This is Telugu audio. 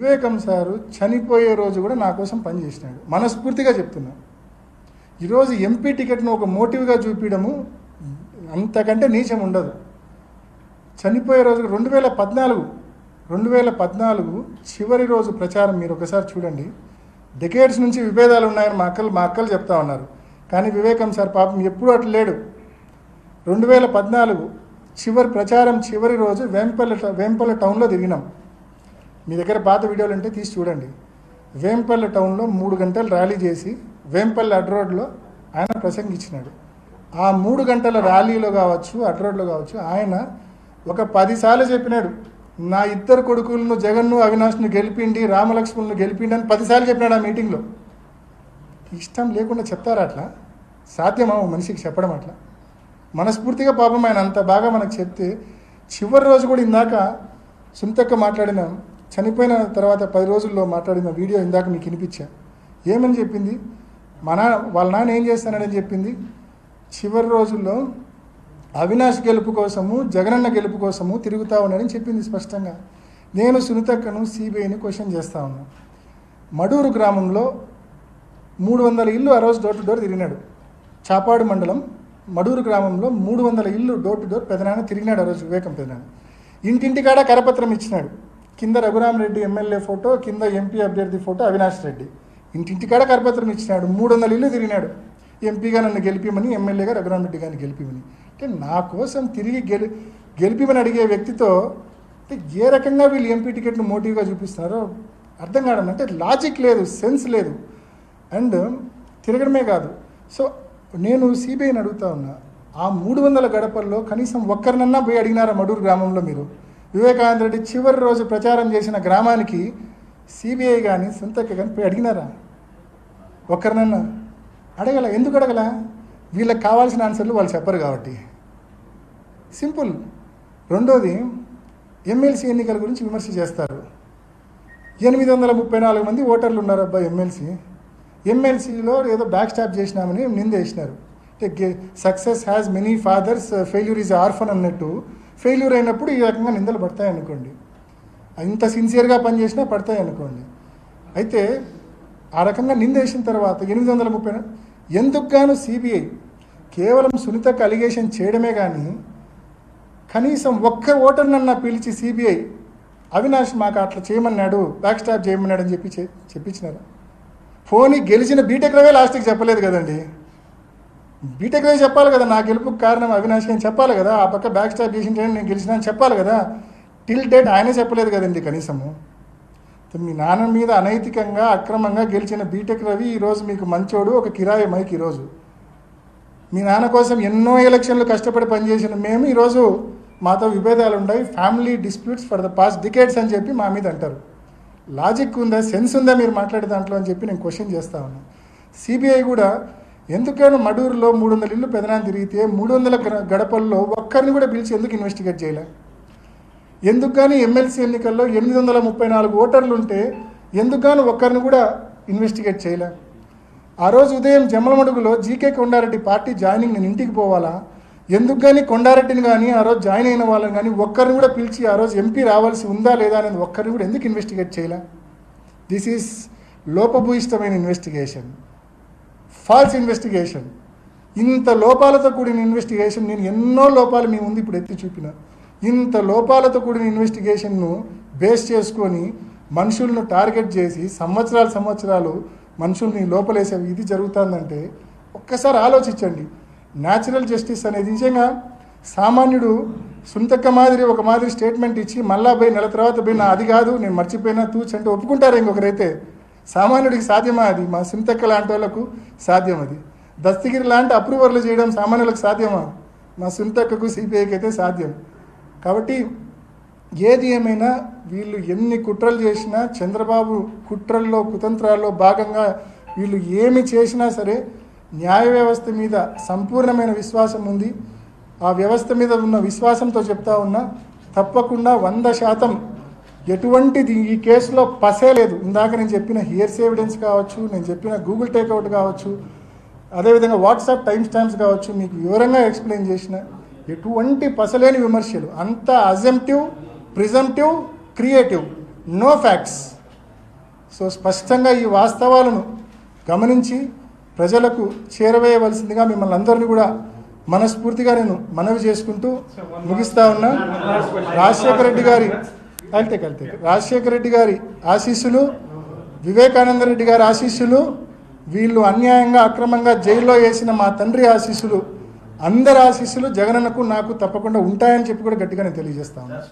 వివేకం సారు చనిపోయే రోజు కూడా నా కోసం పనిచేసినాడు మనస్ఫూర్తిగా చెప్తున్నా. ఈరోజు ఎంపీ టికెట్ను ఒక మోటివ్గా చూపించడము అంతకంటే నీచం ఉండదు. చనిపోయే రోజు రెండు వేల పద్నాలుగు రెండు వేల పద్నాలుగు చివరి రోజు ప్రచారం మీరు ఒకసారి చూడండి. డెకేడ్స్ నుంచి విభేదాలు ఉన్నాయని మా అక్కలు మా అక్కలు చెప్తా ఉన్నారు. కానీ వివేకం సార్ పాపం ఎప్పుడూ అట్లా లేడు. రెండు వేల పద్నాలుగు చివరి ప్రచారం చివరి రోజు వేంపల్లి వేంపల్లి టౌన్లో తిరిగినాం. మీ దగ్గర పాత వీడియోలు ఉంటే తీసి చూడండి. వేంపల్లి టౌన్లో మూడు గంటలు ర్యాలీ చేసి వేంపల్లి అడ్రోడ్లో ఆయన ప్రసంగించినాడు. ఆ మూడు గంటల ర్యాలీలో కావచ్చు అడ్రోడ్లో కావచ్చు ఆయన ఒక పదిసార్లు చెప్పినాడు. నా ఇద్దరు కొడుకులను జగన్ను అవినాష్ను గెలిపిండి రామలక్ష్మణులను గెలిపిండి అని పదిసార్లు చెప్పినాడు ఆ మీటింగ్లో. ఇష్టం లేకుండా చెప్తారా అట్లా? సాధ్యమా మనిషికి చెప్పడం అట్లా? మనస్ఫూర్తిగా పాపం ఆయన అంత బాగా మనకు చెప్తే చివరి రోజు కూడా ఇందాక సుంతక్క మాట్లాడినాం. చనిపోయిన తర్వాత పది రోజుల్లో మాట్లాడిన వీడియో ఇందాక మీకు వినిపించా. ఏమని చెప్పింది? మా నాన్న వాళ్ళ నాన్న ఏం చేస్తానని చెప్పింది? చివరి రోజుల్లో అవినాష్ గెలుపు కోసము జగనన్న గెలుపు కోసము తిరుగుతా ఉన్నాడని చెప్పింది స్పష్టంగా. నేను సునీతక్కను సిబిఐని క్వశ్చన్ చేస్తా ఉన్నా. మడూరు గ్రామంలో మూడు వందల ఇల్లు ఆ రోజు డోర్ టు డోర్ తిరిగినాడు. చాపాడు మండలం మడూరు గ్రామంలో మూడు వందల ఇల్లు డోర్ టు డోర్ పెదనాన్న తిరిగినాడు ఆ రోజు వివేకం పెదనాన్న. ఇంటింటికాడ కరపత్రం ఇచ్చినాడు. కింద రఘురామరెడ్డి ఎమ్మెల్యే ఫోటో కింద ఎంపీ అభ్యర్థి ఫోటో అవినాష్ రెడ్డి. ఇంటింటికాడ కరపత్రం ఇచ్చినాడు. మూడు వందల ఇల్లు తిరిగినాడు. ఎంపీగా నన్ను గెలిపిమని ఎమ్మెల్యేగా రఘురామరెడ్డి గారిని గెలిపిమని. అంటే నా కోసం తిరిగి గెలి గెలిపిమని అడిగే వ్యక్తితో అంటే ఏ రకంగా వీళ్ళు ఎంపీ టికెట్ను మోటివ్గా చూపిస్తున్నారో అర్థం కావడం అంటే లాజిక్ లేదు సెన్స్ లేదు. అండ్ తిరగడమే కాదు. సో నేను సిబిఐని అడుగుతా ఉన్నా ఆ మూడు వందల గడపల్లో కనీసం ఒక్కరినన్నా పోయి అడిగినారా మడూరు గ్రామంలో మీరు? వివేకానంద రెడ్డి చివరి రోజు ప్రచారం చేసిన గ్రామానికి సిబిఐ కానీ సొంతక్క కానీ పోయి అడిగినారా? ఒక్కరినన్నా అడగల? ఎందుకు అడగల? వీళ్ళకి కావాల్సిన ఆన్సర్లు వాళ్ళు చెప్పరు కాబట్టి. సింపుల్. రెండోది ఎమ్మెల్సీ ఎన్నికల గురించి విమర్శ చేస్తారు. ఎనిమిది వందల ముప్పై నాలుగు మంది ఓటర్లు ఉన్నారు అబ్బా ఎమ్మెల్సీ. ఎమ్మెల్సీలో ఏదో బ్యాక్ స్టాప్ చేసినామని నిందేసినారు అంటే success has many fathers failure is orphan అన్నట్టు ఫెయిల్యూర్ అయినప్పుడు ఈ రకంగా నిందలు పడతాయి అనుకోండి. ఇంత సిన్సియర్గా పనిచేసినా పడతాయి అనుకోండి. అయితే ఆ రకంగా నిందేసిన తర్వాత ఎనిమిది వందల ముప్పై ఎందుకు గాను సిబిఐ కేవలం సునీతకు అలిగేషన్ చేయడమే కానీ కనీసం ఒక్క ఓటర్నన్నా పిలిచి సిబిఐ అవినాష్ మాకు అట్లా చేయమన్నాడు బ్యాక్ స్టాప్ చేయమన్నాడు అని చెప్పి చెప్పించినారు? ఫోని గెలిచిన బీటెక్ రవే లాస్ట్కి చెప్పలేదు కదండి. బీటెక్ రవి చెప్పాలి కదా నా గెలుపుకు కారణం అవినాష్ అని చెప్పాలి కదా ఆ పక్క బ్యాక్ స్టాప్ చేసింటే నేను గెలిచిన అని చెప్పాలి కదా టిల్ డేట్ ఆయనే చెప్పలేదు కదండి కనీసము. మీ నాన్న మీద అనైతికంగా అక్రమంగా గెలిచిన బీటెక్ రవి ఈరోజు మీకు మంచోడు ఒక కిరాయి మైక్ ఈరోజు మీ నాన్న కోసం ఎన్నో ఎలక్షన్లు కష్టపడి పనిచేసిన మేము ఈరోజు మాతో విభేదాలు ఉన్నాయి family disputes for the past decades అని చెప్పి మా మీద అంటారు. లాజిక్ ఉందా? సెన్స్ ఉందా? మీరు మాట్లాడే దాంట్లో అని చెప్పి నేను క్వశ్చన్ చేస్తా ఉన్నాను సిబిఐ కూడా ఎందుకైనా మడూరులో మూడు వందల ఇల్లు పెదనాన్ని తిరిగితే మూడు వందల గడపల్లో ఒక్కరిని కూడా పిలిచి ఎందుకు ఇన్వెస్టిగేట్ చేయలే? ఎందుకు కానీ ఎమ్మెల్సీ ఎన్నికల్లో ఎనిమిది వందల ముప్పై నాలుగు ఓటర్లు ఉంటే ఎందుకు కానీ ఒక్కరిని కూడా ఇన్వెస్టిగేట్ చేయలే? ఆ రోజు ఉదయం జమ్మలమడుగులో జీకే కొండారెడ్డి పార్టీ జాయినింగ్ నేను ఇంటికి పోవాలా? ఎందుకు కానీ కొండారెడ్డిని కానీ ఆ రోజు జాయిన్ అయిన వాళ్ళని కానీ ఒక్కరిని కూడా పిలిచి ఆ రోజు ఎంపీ రావాల్సి ఉందా లేదా అనేది ఒక్కరిని కూడా ఎందుకు ఇన్వెస్టిగేట్ చేయలే? దిస్ ఈస్ లోపభూయిష్టమైన ఇన్వెస్టిగేషన్. False investigation. ఇంత లోపాలతో కూడిన ఇన్వెస్టిగేషన్ నేను ఎన్నో లోపాలు మీ ముందు ఇప్పుడు ఎత్తి చూపిన. ఇంత లోపాలతో కూడిన ఇన్వెస్టిగేషన్ను బేస్ చేసుకొని మనుషులను టార్గెట్ చేసి సంవత్సరాలు సంవత్సరాలు మనుషుల్ని లోపలేసే ఇది జరుగుతుందంటే ఒక్కసారి ఆలోచించండి. న్యాచురల్ జస్టిస్ అనేది నిజంగా సామాన్యుడు సుంతక్క మాదిరి ఒక మాదిరి స్టేట్మెంట్ ఇచ్చి మళ్ళా పోయి నెల తర్వాత పోయి నా అది కాదు నేను మర్చిపోయినా తూచంటే అంటే ఒప్పుకుంటారు ఇంకొకరైతే. సామాన్యుడికి సాధ్యమా అది? మా సింతక్క లాంటి వాళ్ళకు సాధ్యం అది. దస్తగిరి లాంటి అప్రూవర్లు చేయడం సామాన్యులకు సాధ్యమా? మా సింతక్కకు సిపిఐకి అయితే సాధ్యం. కాబట్టి ఏది ఏమైనా వీళ్ళు ఎన్ని కుట్రలు చేసినా చంద్రబాబు కుట్రల్లో కుతంత్రాల్లో భాగంగా వీళ్ళు ఏమి చేసినా సరే న్యాయ వ్యవస్థ మీద సంపూర్ణమైన విశ్వాసం ఉంది. ఆ వ్యవస్థ మీద ఉన్న విశ్వాసంతో చెప్తా ఉన్నా తప్పకుండా వంద శాతం ఎటువంటిది ఈ కేసులో పసే లేదు. ఇందాక నేను చెప్పిన హియర్స్ ఎవిడెన్స్ కావచ్చు నేను చెప్పిన గూగుల్ టేక్అవుట్ కావచ్చు అదేవిధంగా వాట్సాప్ టైం స్టాంప్స్ కావచ్చు మీకు వివరంగా ఎక్స్ప్లెయిన్ చేసిన ఎటువంటి పసలేని విమర్శలు. అంత assumptive presumptive creative. No facts. So స్పష్టంగా ఈ వాస్తవాలను గమనించి ప్రజలకు చేరవేయవలసిందిగా మిమ్మల్ని అందరినీ కూడా మనస్ఫూర్తిగా నేను మనవి చేసుకుంటూ ముగిస్తా ఉన్నా. రాజశేఖర రెడ్డి గారి కలితే కలితే రాజశేఖర రెడ్డి గారి ఆశీస్సులు వివేకానంద రెడ్డి గారి ఆశీస్సులు వీళ్ళు అన్యాయంగా అక్రమంగా జైల్లో వేసిన మా తండ్రి ఆశీస్సులు అందరి ఆశీస్సులు జగనన్నకు నాకు తప్పకుండా ఉంటాయని చెప్పి కూడా గట్టిగా నేను తెలియజేస్తాను